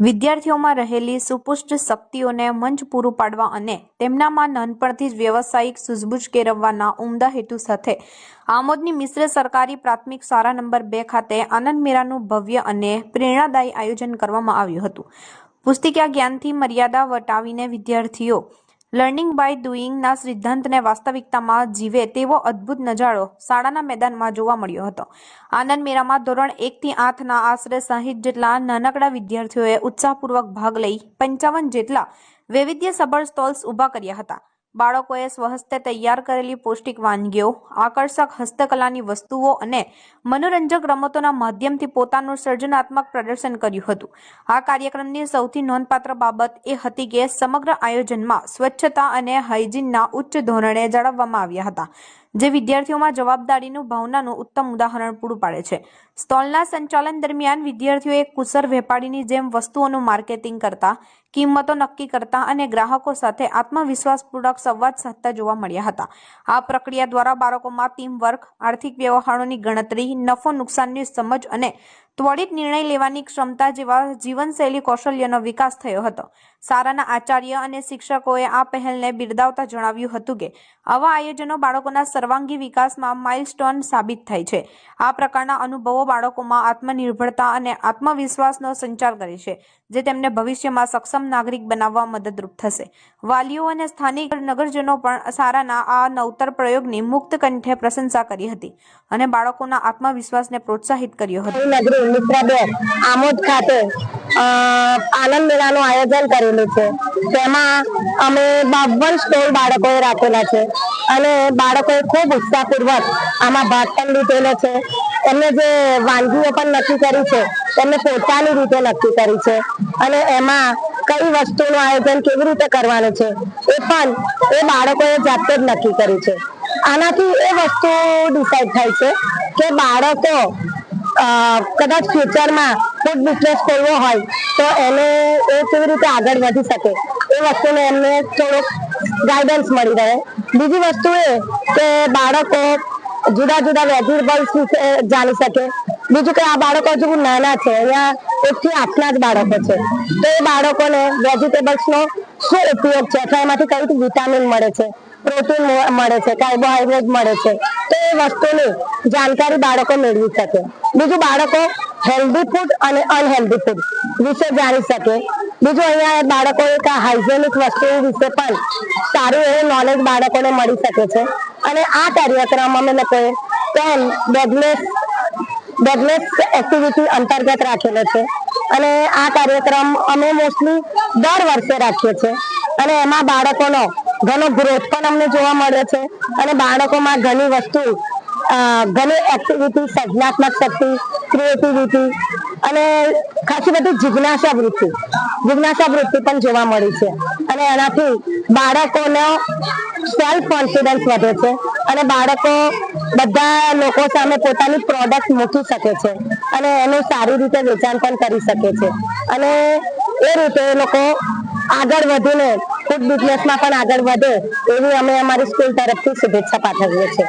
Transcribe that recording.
વિદ્યાર્થીઓમાં રહેલી સુપુષ્ટ શક્તિઓને મંચ પૂરું પાડવા અને તેમનામાં નાનપણથી જ વ્યવસાયિક સૂઝબૂછ કેળવવાના ઉમદા હેતુ સાથે આમોદની મિશ્ર સરકારી પ્રાથમિક શાળા નંબર બે ખાતે આનંદ મેળાનું ભવ્ય અને પ્રેરણાદાયી આયોજન કરવામાં આવ્યું હતું. પુસ્તિકા જ્ઞાનથી મર્યાદા વટાવીને વિદ્યાર્થીઓ લર્નિંગ બાય ડુઈંગના સિદ્ધાંતને વાસ્તવિકતામાં જીવે તેવો અદ્ભુત નજારો શાળાના મેદાનમાં જોવા મળ્યો હતો. આનંદ મેળામાં ધોરણ એકથી આઠના આશરે સાહીઠ જેટલા નાનકડા વિદ્યાર્થીઓએ ઉત્સાહપૂર્વક ભાગ લઈ પંચાવન જેટલા વૈવિધ્યસભર સ્ટોલ્સ ઊભા કર્યા હતા. બાળકોએ સ્વહસ્તે તૈયાર કરેલી પૌષ્ટિક વાનગીઓ, આકર્ષક હસ્તકલાની વસ્તુઓ અને મનોરંજક રમતોના માધ્યમથી પોતાનું સર્જનાત્મક પ્રદર્શન કર્યું હતું. આ કાર્યક્રમની સૌથી નોંધપાત્ર બાબત એ હતી કે સમગ્ર આયોજનમાં સ્વચ્છતા અને હાઇજીનના ઉચ્ચ ધોરણે જાળવવામાં આવ્યા હતા. જે વિદ્યાર્થીઓમાં જવાબદારીનું, ભાવનાનું ઉત્તમ ઉદાહરણ પૂરું પાડે છે. સ્ટોલના સંચાલન દરમિયાન વિદ્યાર્થીઓએ કુશળ વેપારીની જેમ વસ્તુઓનું માર્કેટિંગ કરતા, કિંમતો નક્કી કરતા અને ગ્રાહકો સાથે આત્મવિશ્વાસપૂર્વક સંવાદ સાધતા જોવા મળ્યા હતા. આ પ્રક્રિયા દ્વારા બાળકોમાં ટીમ વર્ક આર્થિક વ્યવહારોની ગણતરી, નફો નુકસાનની સમજ અને ત્વરિત નિર્ણય લેવાની ક્ષમતા જેવા જીવનશૈલી કૌશલ્યનો વિકાસ થયો હતો. સારાના આચાર્ય અને શિક્ષકોએ આ પહેલને બિરદાવતા જણાવ્યું હતું કે, આવા આયોજનો બાળકોના સર્વાંગી વિકાસમાં માઇલસ્ટોન સાબિત થાય છે. આ પ્રકારના અનુભવો બાળકોમાં આત્મનિર્ભરતા અને આત્મવિશ્વાસનો સંચાર કરે છે, જે તેમને ભવિષ્યમાં સક્ષમ નાગરિક બનાવવા મદદરૂપ થશે. વાલીઓ અને સ્થાનિક નગરજનો પણ સારાના આ નવતર પ્રયોગની મુક્ત કંઠે પ્રશંસા કરી હતી અને બાળકોના આત્મવિશ્વાસને પ્રોત્સાહિત કર્યો હતો. આમોદ ખાતે આનંદ મેળાનું આયોજન કરેલું છે. તેમાં અમે બાવન સ્ટોલ બાળકોએ રાખેલા છે. અને બાળકોએ ખૂબ ઉત્સાહપૂર્વક આમાં ભાગ પણ લીધેલો છે. એમને જે વાનગીઓ પણ નક્કી કરી છે તેમને પોતાની રીતે નક્કી કરી છે. અને એમાં કઈ વસ્તુનું આયોજન કેવી રીતે કરવાનું છે, એ પણ એ બાળકોએ જાતે જ નક્કી કર્યું છે. આનાથી એ વસ્તુ ડિસાઈડ થાય છે કે બાળકો કદાચ ફ્યુચરમાં ફૂડ બિઝનેસ કરવો હોય, તો એને એ કેવી રીતે આગળ વધી શકે? એ વસ્તુને એમને થોડુંક ગાઈડન્સ મળી રહે. બીજી વસ્તુ એ કે બાળકો જુદા જુદા વેજીટેબલ્સ વિશે જાણી શકે. બીજું કે આ બાળકો હજુ નાના છે, અહીંયા એકથી આઠના જ બાળકો છે. તો એ બાળકોને વેજીટેબલ્સનો શું ઉપયોગ છે? અથવા એમાંથી કઈ વિટામિન મળે છે? પ્રોટીન મળે છે, કાર્બોહાઈડ્રેટ મળે છે? તો એ વસ્તુની જાણકારી બાળકો મેળવી શકે. બીજું બાળકો હેલ્ધી ફૂડ અને અનહેલ્ધી ફૂડ વિશે જાણી શકે. બીજું અહીંયા બાળકો એક હાઇજેનિક વસ્તુ વિશે પણ સારું એવું નોલેજ બાળકોને મળી શકે છે. અને આ કાર્યક્રમ અમે લોકોએ પેન બેગલેસ બેગલેસ એક્ટિવિટી અંતર્ગત રાખેલો છે. અને આ કાર્યક્રમ અમે મોસ્ટલી દર વર્ષે રાખીએ છીએ. અને એમાં બાળકોનો ઘણો ગ્રોથ પણ અમને જોવા મળે છે. અને બાળકોમાં ઘણી વસ્તુ ઘણી એક્ટિવિટી સર્જનાત્મક શક્તિ ક્રિએટિવિટી અને ખાસી બધી જિજ્ઞાસા વૃત્તિ. જિજ્ઞાસા વૃત્તિ પણ જોવા મળી છે. અને એનાથી બાળકોનો સેલ્ફ કોન્ફિડન્સ વધે છે. અને બાળકો બધા લોકો સામે પોતાની પ્રોડક્ટ મૂકી શકે છે. અને એનું સારી રીતે વેચાણ પણ કરી શકે છે. અને એ રીતે એ લોકો આગળ વધીને ફૂડ બિઝનેસમાં પણ આગળ વધે એવી અમે અમારી સ્કૂલ તરફથી શુભેચ્છા પાઠવીએ છીએ.